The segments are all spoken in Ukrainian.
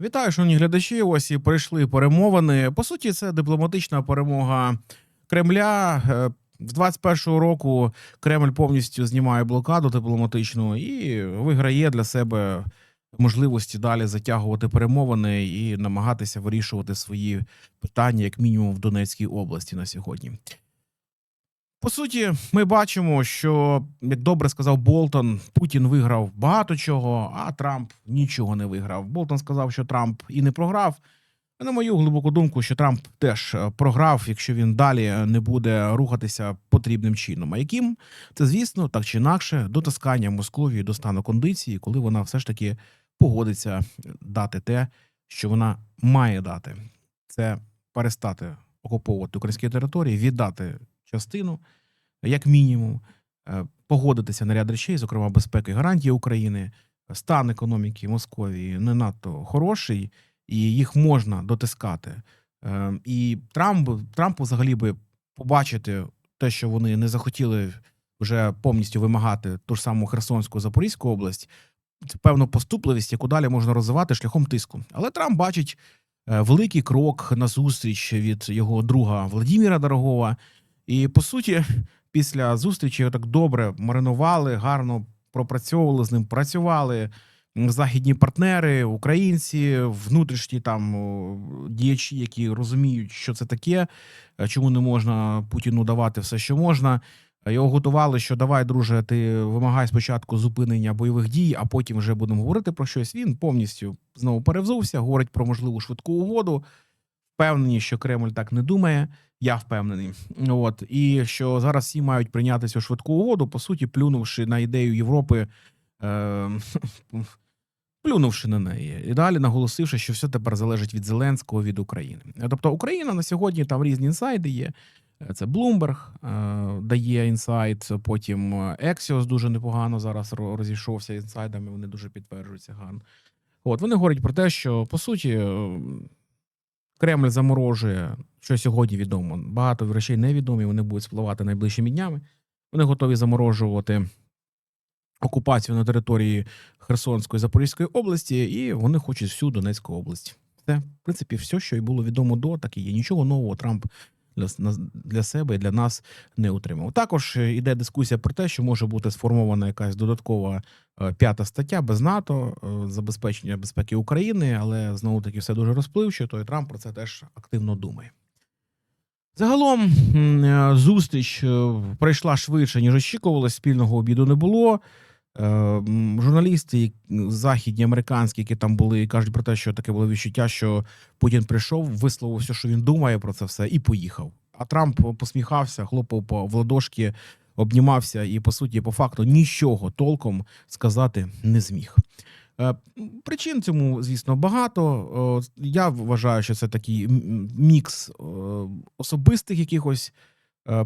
Вітаю, шановні глядачі. Ось і прийшли перемовини. По суті, це дипломатична перемога Кремля. Е, З 21-го року Кремль повністю знімає блокаду дипломатичну і виграє для себе можливості далі затягувати перемовини і намагатися вирішувати свої питання, як мінімум, в Донецькій області на сьогодні. По суті, ми бачимо, що як добре сказав Болтон, Путін виграв багато чого, а Трамп нічого не виграв. Болтон сказав, що Трамп і не програв. На мою глибоку думку, що Трамп теж е, програв, якщо він далі не буде рухатися потрібним чином. А яким це, звісно, так чи інакше, дотискання Московії до стану кондиції, коли вона все ж таки погодиться дати те, що вона має дати. Це перестати окуповувати українські території, віддати частину, як мінімум, е, погодитися на ряд речей, зокрема безпеки, гарантії України, стан економіки Московії не надто хороший, і їх можна дотискати. Е, І Трамп Трампу взагалі би побачити те, що вони не захотіли вже повністю вимагати ту ж саму Херсонську Запорізьку область, це певну поступливість, яку далі можна розвивати шляхом тиску. Але Трамп бачить е, великий крок на зустріч від його друга Владіміра Дорогова. І по суті, після зустрічі його так добре маринували, гарно пропрацьовували з ним, працювали західні партнери, українці, внутрішні там діячі, які розуміють, що це таке, е, чому не можна Путіну давати все, що можна. Його готували, що давай, друже, ти вимагай спочатку зупинення бойових дій, а потім вже будемо говорити про щось. Він повністю знову перевзувся, говорить про можливу швидку угоду. Впевнені, що Кремль так не думає. Я впевнений. От і що зараз всі мають прийняти цю швидку угоду, по суті, плюнувши на ідею Європи, е, плюнувши на неї, і далі наголосивши, що все тепер залежить від Зеленського від України. Тобто Україна на сьогодні там різні інсайди є. Це Bloomberg е, дає інсайт. Потім Axios дуже непогано зараз розійшовся інсайдами. Вони дуже підтверджуються гарно. От вони говорять про те, що по суті Кремль заморожує, що сьогодні відомо. Багато речей невідомі. Вони будуть спливати найближчими днями. Вони готові заморожувати окупацію на території Херсонської Запорізької області, і вони хочуть всю Донецьку область. Це, в принципі, все, що і було відомо до, так і є. Нічого нового Трамп для, себе і для нас не отримав. Також е, іде дискусія про те, що може бути сформована якась додаткова е, п'ята стаття без НАТО, е, забезпечення безпеки України, але знову таки все дуже розпливчато, і Трамп про це теж активно думає. Загалом зустріч пройшла швидше, ніж очікувалось. Спільного обіду не було. Е, Журналісти західні, американські, які там були, кажуть про те, що таке було відчуття, що Путін прийшов, висловив все, що він думає про це все, і поїхав. А Трамп посміхався, хлопав по в ладошки, обнімався і, по суті, по факту нічого толком сказати не зміг. Е, Причин цьому, звісно, багато. Я вважаю, що це такий мікс е, особистих якихось е,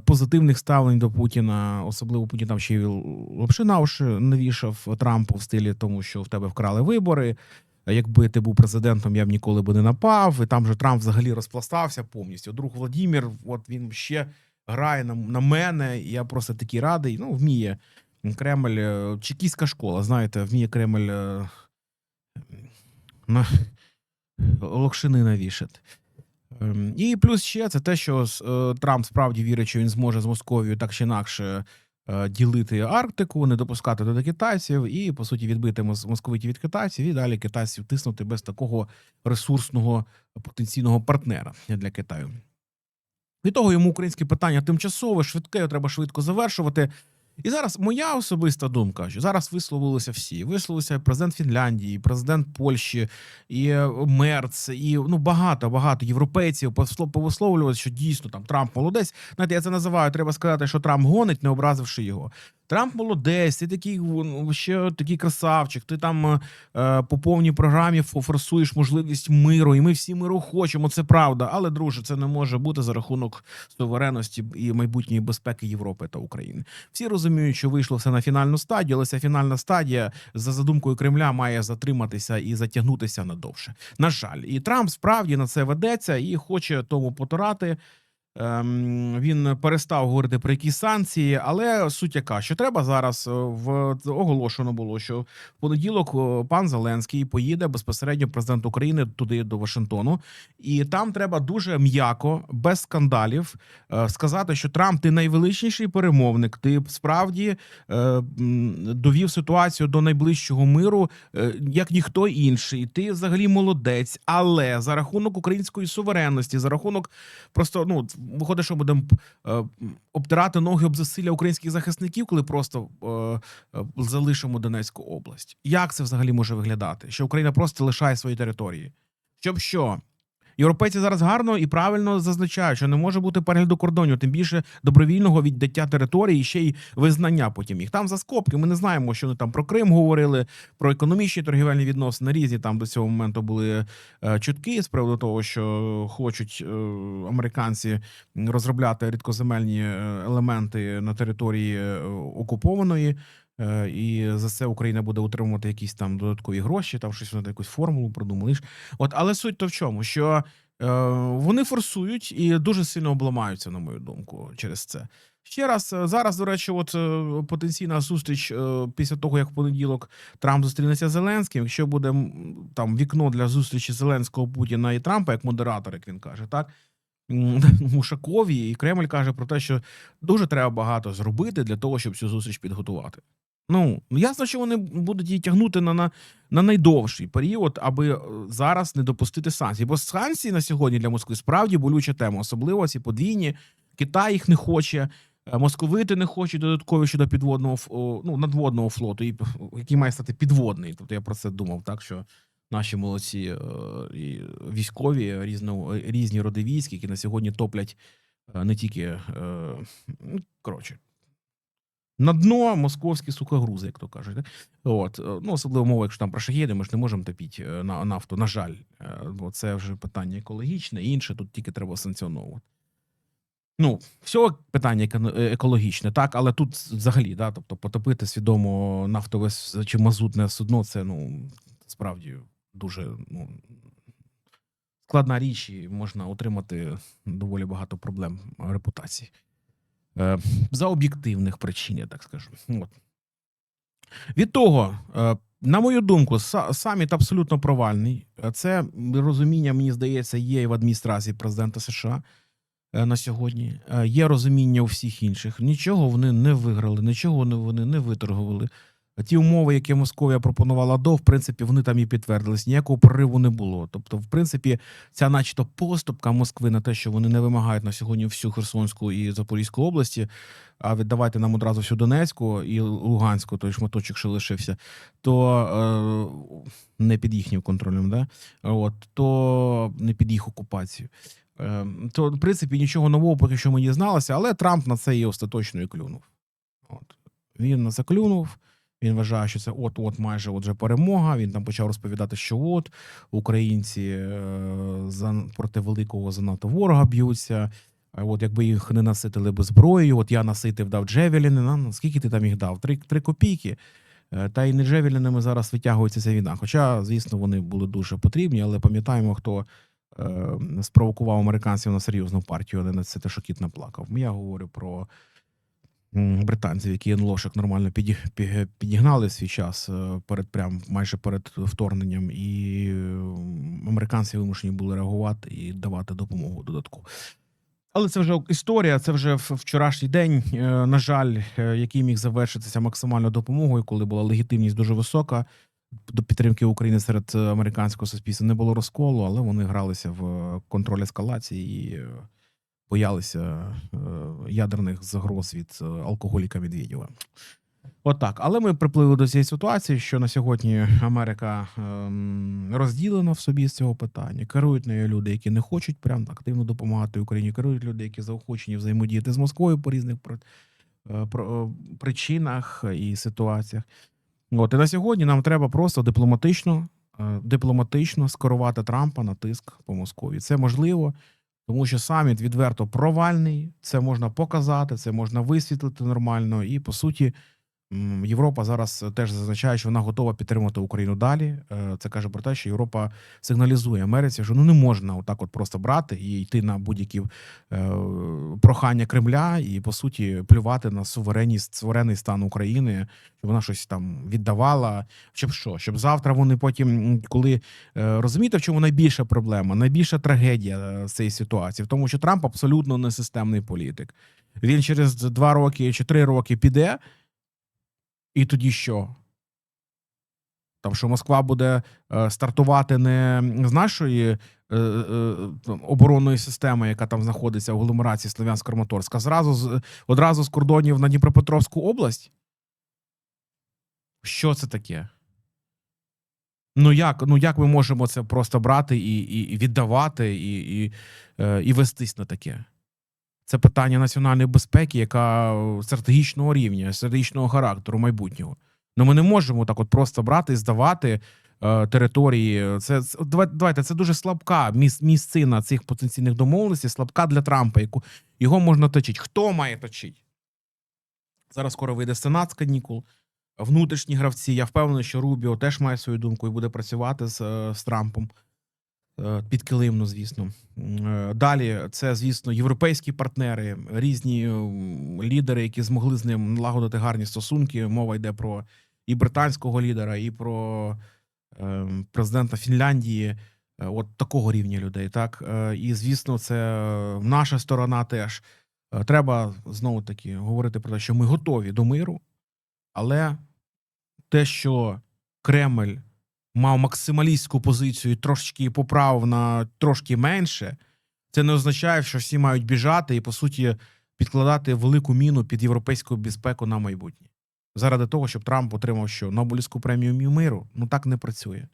позитивних ставлень до Путіна. Особливо Путін там ще й лапши на уші навішав Трампу в стилі тому, що в тебе вкрали вибори. Якби ти був президентом, я б ніколи би не напав. І там же Трамп взагалі розпластався повністю. Друг Владімір, от він ще грає на, на мене. Я просто такий радий. Ну, вміє Кремль, е, чекістська школа, знаєте, вміє Кремль е, на локшини навішати. Ем, І плюс ще це те, що е, Трамп справді вірить, що він зможе з Московією так чи інакше е, ділити Арктику, не допускати туди китайців, і по суті відбити мос- московитів від китайців, і далі китайців тиснути без такого ресурсного потенційного партнера для Китаю. Від того йому українське питання тимчасове, швидке, його треба швидко завершувати. І зараз моя особиста думка, що зараз висловилися всі. Висловився президент Фінляндії, президент Польщі, і е, Мерц, і ну багато багато європейців повисловлювали, що дійсно там Трамп молодець. Знаєте, я це називаю. Треба сказати, що Трамп гонить, не образивши його. Трамп молодець, ти такий ну, ще такий красавчик. Ти там е, по повній програмі фо- форсуєш можливість миру, і ми всі миру хочемо. Це правда. Але друже, це не може бути за рахунок суверенності і майбутньої безпеки Європи та України. Всі розуміють, що вийшло все на фінальну стадію, але ця фінальна стадія за задумкою Кремля має затриматися і затягнутися надовше. На жаль, і Трамп справді на це ведеться і хоче тому потурати. Ем, він перестав говорити про якісь санкції, але суть яка, що треба зараз е, в оголошено було, що в понеділок е, пан Зеленський поїде безпосередньо президент України туди до Вашингтону, і там треба дуже м'яко, без скандалів, е, сказати, що Трамп ти найвеличніший перемовник. Ти справді довів ситуацію до найближчого миру, як ніхто інший. Ти взагалі молодець, але за рахунок української суверенності, за рахунок просто ну виходить, що будемо е, обтирати ноги об засилля українських захисників, коли просто е, е, залишимо Донецьку область. Як це взагалі може виглядати? Що Україна просто лишає свої території? Щоб що? Європейці зараз гарно і правильно зазначають, що не може бути перегляду кордонів, тим більше добровільного віддаття території і ще й визнання потім їх. Там за скобки. Ми не знаємо, що вони там про Крим говорили, про економічні торгівельні відносини різні. Там до цього моменту були е, чутки з приводу того, що хочуть е, американці розробляти рідкоземельні е, елементи на території окупованої. Е, І за це Україна буде отримувати якісь там додаткові гроші, там щось вони якусь формулу продумали. От, але суть то в чому, що е, вони форсують і дуже сильно обламаються, на мою думку, через це. Ще раз е, зараз, до речі, от е, потенційна зустріч після того, як в понеділок Трамп зустрінеться з Зеленським. Якщо буде там вікно для зустрічі Зеленського Путіна і Трампа, як модератор, як він каже, так. Ушакові і Кремль каже про те, що дуже треба багато зробити для того, щоб цю зустріч підготувати. Ну ясно, що вони будуть її тягнути на, на, на найдовший період, аби е, зараз не допустити санкцій. Бо санкції на сьогодні для Москви справді болюча тема, особливо ці подвійні. Китай їх не хоче, е, московити не хочуть додаткові щодо підводного ну, надводного флоту, який має стати підводний. Тобто я про це думав, так що наші молодці е, військові різно, різні роди військ, які на сьогодні топлять не тільки коротше. На дно московські сукогрузи, як то кажуть. От е, ну особливо мова, якщо там про шахеди, ми ж не можемо топити е, на нафту. На жаль, Е, бо це вже питання екологічне, інше тут тільки треба санкціоновувати. Ну, все питання екологічне, так, але тут взагалі, да, тобто потопити свідомо нафтове чи мазутне судно, це ну справді дуже ну, складна річ, і можна отримати доволі багато проблем репутації. Е, за об'єктивних причин, я так скажу. От. Від того, е, на мою думку, саміт абсолютно провальний. Е, Це розуміння, мені здається, є і в адміністрації президента США на сьогодні. Є розуміння у всіх інших. Нічого вони не виграли, нічого вони не виторгували. Ті умови, які Московія пропонувала до, в принципі, вони там і підтвердились. Ніякого прориву не було. Тобто, в принципі, ця, начебто, поступка Москви на те, що вони не вимагають на сьогодні всю Херсонську і Запорізьку області, а віддавайте нам одразу всю Донецьку і Луганську, той шматочок, що лишився, то е, не під їхнім контролем, да? От, то не під їх окупацію. Е, то, в принципі, нічого нового поки що ми дізналися, але Трамп на це і остаточно і клюнув. От. Він на це клюнув. Він вважає, що це от-от майже от вже перемога. Він там почав розповідати, що от українці е, за проти великого занадто ворога б'ються. А от якби їх не наситили би зброєю, от я наситив дав Джевеліни. на- Скільки ти там їх дав? Три, три копійки. Е, Та й не Джевелінами зараз витягується ця війна. Хоча, звісно, вони були дуже потрібні, але пам'ятаємо, хто е, спровокував американців на серйозну партію, а не на це те, що кіт наплакав. Я говорю про британців, які НЛОшок нормально піді- пі- підігнали свій час е, перед прям майже перед вторгненням, і американці вимушені були реагувати і давати допомогу додатку. Але це вже історія, це вже вчорашній день. е, На жаль, е, який міг завершитися максимальною допомогою, коли була легітимність дуже висока до підтримки України серед американського суспільства. Не було розколу, але вони гралися в контроль ескалації і боялися е, ядерних загроз від е, алкоголіка Медведєва. Отак. Але ми припливли до цієї ситуації, що на сьогодні Америка ем, розділена в собі з цього питання. Керують нею люди, які не хочуть прям активно допомагати Україні. Керують люди, які заохочені взаємодіяти з Москвою по різних про, е, про, причинах і ситуаціях. От і на сьогодні нам треба просто дипломатично, е, дипломатично скерувати Трампа на тиск по Москові. Це можливо, тому що саміт відверто провальний. Це можна показати, це можна висвітлити нормально, і по суті Європа зараз теж зазначає, що вона готова підтримувати Україну далі. Е, Це каже про те, що Європа сигналізує Америці, що ну не можна отак от просто брати і йти на будь-які е, прохання Кремля і по суті плювати на суверенність суверенний стан України, щоб вона щось там віддавала. Щоб що? Щоб завтра вони потім, коли е, розумієте, в чому найбільша проблема, найбільша трагедія е, цієї ситуації, в тому, що Трамп абсолютно не системний політик. Він через два роки чи три роки піде. І тоді що? Там, що Москва буде е, стартувати не з нашої е, е, оборонної системи, яка там знаходиться в агломерації Слов'янськ-Краматорськ, зразу з, одразу з кордонів на Дніпропетровську область? Що це таке? Ну як, ну як ми можемо це просто брати і, і, і віддавати, і, і, е, і вестись на таке? Це питання національної безпеки, яка е, стратегічного рівня, стратегічного характеру майбутнього. Ну ми не можемо так от просто брати і здавати е, території. Це давайте, це дуже слабка міс, місцина цих потенційних домовленостей, слабка для Трампа, яку його можна точити. Хто має точити? Зараз скоро вийде Сенат з канікул. Внутрішні гравці. Я впевнений, що Рубіо теж має свою думку і буде працювати з, е, з Трампом. Е, Підкилимно, звісно. Е, Далі це, звісно, європейські партнери, різні лідери, які змогли з ним налагодити гарні стосунки. Мова йде про і британського лідера, і про е, президента Фінляндії. Е, От такого рівня людей. Так Е, і звісно, це е, наша сторона теж. Е, Треба знову таки говорити про те, що ми готові до миру, але те, що Кремль мав максималістську позицію і трошки поправив на трошки менше, це не означає, що всі мають біжати і, по суті, підкладати велику міну під європейську безпеку на майбутнє. Заради того, щоб Трамп отримав що Нобелівську премію миру. Ну так не працює.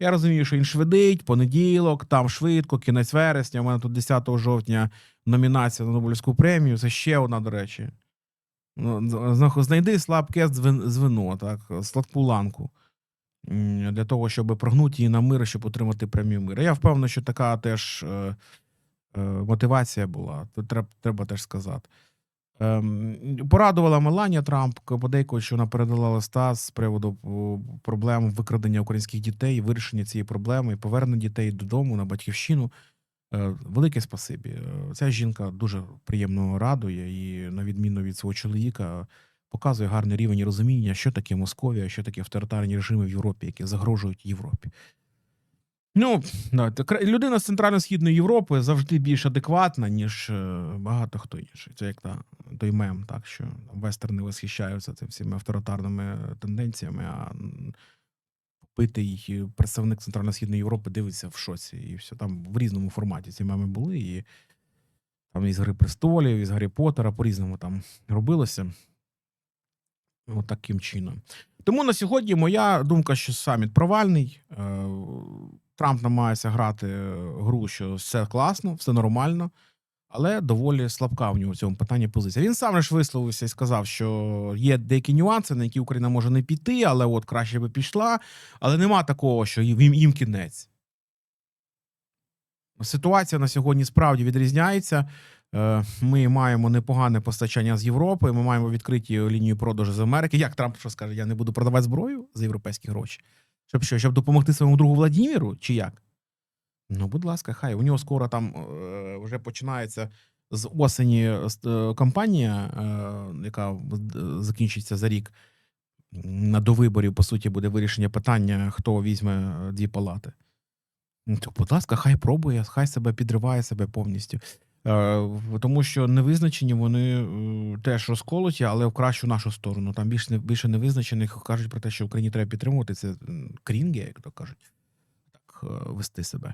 Я розумію, що він швидить, понеділок, там швидко, кінець вересня. У мене тут 10 жовтня номінація на Нобелівську премію. Це ще одна, до речі. Ну, Знайди слабке звин- звено, так, слабку ланку для того, щоб прогнути її на мир, щоб отримати премію миру. Я впевнений, що така теж е, е, мотивація була. Треба, треба теж сказати. Ем, Порадувала Меланія Трамп подейкують, що вона передала листа з приводу о, проблем викрадення українських дітей, вирішення цієї проблеми, повернення дітей додому на батьківщину. Е, Велике спасибі. Е, Ця жінка дуже приємно радує і, на відміну від свого чоловіка, показує гарний рівень розуміння, що таке Московія, що таке авторитарні режими в Європі, які загрожують Європі. Ну, людина з Центрально-Східної Європи завжди більш адекватна, ніж е, багато хто інший. Це як та, той мем, так, що вестерни восхищаються цими всіми авторитарними тенденціями, а попитий представник Центрально-Східної Європи дивиться в шоці. І все там в різному форматі ці меми були. І там із Гри престолів, із Гаррі Поттера, по-різному там робилося. От таким чином. Тому на сьогодні моя думка, що саміт провальний. Е, Трамп намагається грати гру, що все класно, все нормально, але доволі слабка в нього в цьому питанні позиція. Він сам ж висловився і сказав, що є деякі нюанси, на які Україна може не піти, але от краще би пішла. Але нема такого, що їм, їм кінець. Ситуація на сьогодні справді відрізняється. Е, Ми маємо непогане постачання з Європи. Ми маємо відкриті лінію продажу з Америки. Як Трамп що скаже, я не буду продавати зброю за європейські гроші? Щоб що, щоб допомогти своєму другу Владіміру, чи як? Ну, будь ласка, хай. У нього скоро там е, вже починається з осені е, кампанія, яка закінчиться за рік. На до виборів, по суті, буде вирішення питання, хто візьме дві палати. Ну, То, будь ласка, хай пробує, хай себе підриває себе повністю. Е, тому що невизначені вони е, теж розколоті, але в кращу нашу сторону. Там більше, більше невизначених кажуть про те, що Україні треба підтримувати. Це м, крінги, як то кажуть, так е, вести себе.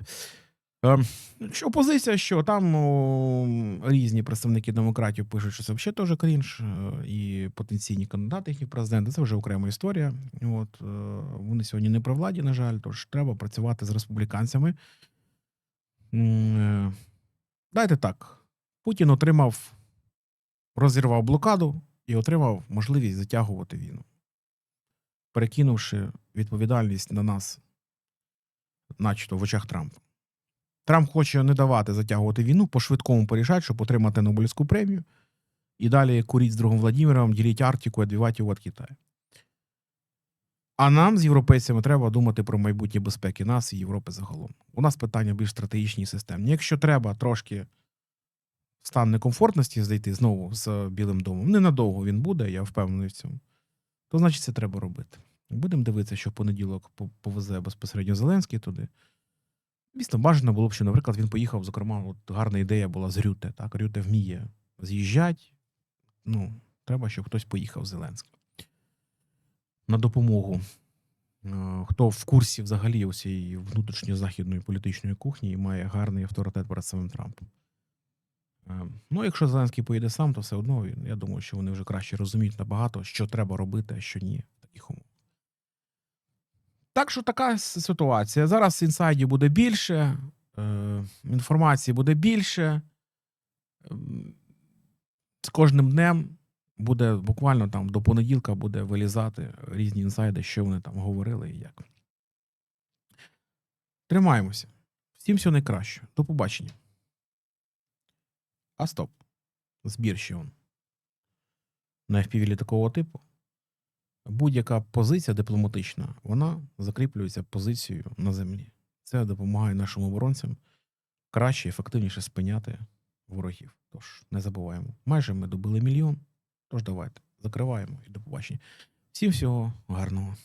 Опозиція, що там о, різні представники демократів пишуть, що це взагалі теж крінж, і потенційні кандидати їхні в президенти. Це вже окрема історія. От вони сьогодні не при владі, на жаль, тож треба працювати з республіканцями. Дайте так. Путін отримав, розірвав блокаду і отримав можливість затягувати війну, перекинувши відповідальність на нас, начебто в очах Трампа. Трамп хоче не давати затягувати війну, по швидкому порішати, щоб отримати Нобелівську премію. І далі куріть з другом Владимиром, діліть Арктику, відбивати його від Китаю. А нам з європейцями треба думати про майбутнє безпеки нас і Європи загалом. У нас питання більш стратегічні і системні. Якщо треба трошки стан некомфортності зайти знову з Білим домом, ненадовго він буде, я впевнений в цьому, то значить це треба робити. Будемо дивитися, що в понеділок повезе безпосередньо Зеленський туди. Звісно, бажано було б, що, наприклад, він поїхав, зокрема, от гарна ідея була з Рюте. Так, Рюте вміє з'їжджати. Ну, треба, щоб хтось поїхав з Зеленським. На допомогу. Е, Хто в курсі взагалі усієї внутрішньо-західної політичної кухні і має гарний авторитет перед самим Трампом. Е, Ну, якщо Зеленський поїде сам, то все одно я думаю, що вони вже краще розуміють набагато, що треба робити, а що ні таких умовах. Так що така ситуація. Зараз інсайдів буде більше, е, інформації буде більше. Ем, З кожним днем буде буквально там до понеділка буде вилізати різні інсайди, що вони там говорили і як. Тримаємося. Всім всього найкраще. До побачення. А стоп. Збір ще он. На FPV такого типу. Будь-яка позиція дипломатична, вона закріплюється позицією на землі. Це допомагає нашим оборонцям краще і ефективніше спиняти ворогів. Тож не забуваємо. Майже ми добили мільйон. Тож давайте закриваємо і до побачення. Всім всього гарного.